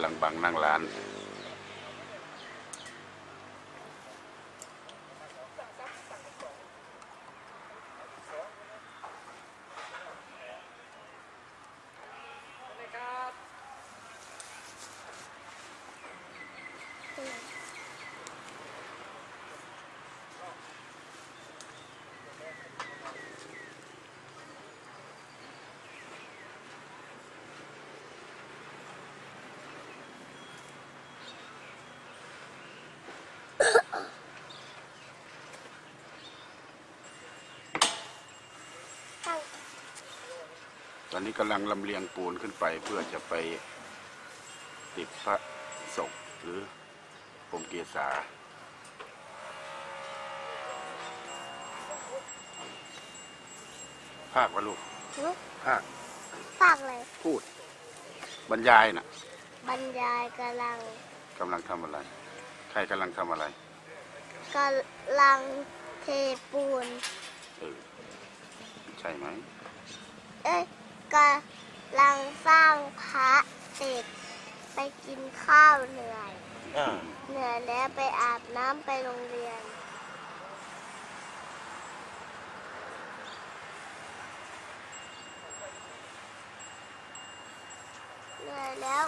ำลังบังนั่งร้าน ตอนนี้กำลังลำเลียงปูนขึ้นไปเพื่อจะไปติดพระศกหรือพรมเกษาภาควะลูกหึภาคฝากเลยพูด บรรยายน่ะ บรรยายกำลังกำลังทำอะไร ใครกำลังทำอะไรกำลังเทปูน เออ ใช่ไหม เอ้ย กำลังสร้างพระเสร็จไปกินข้าวเหนื่อย อ่าเหนื่อยแล้วไปอาบน้ำไปโรงเรียน เหนื่อยแล้ว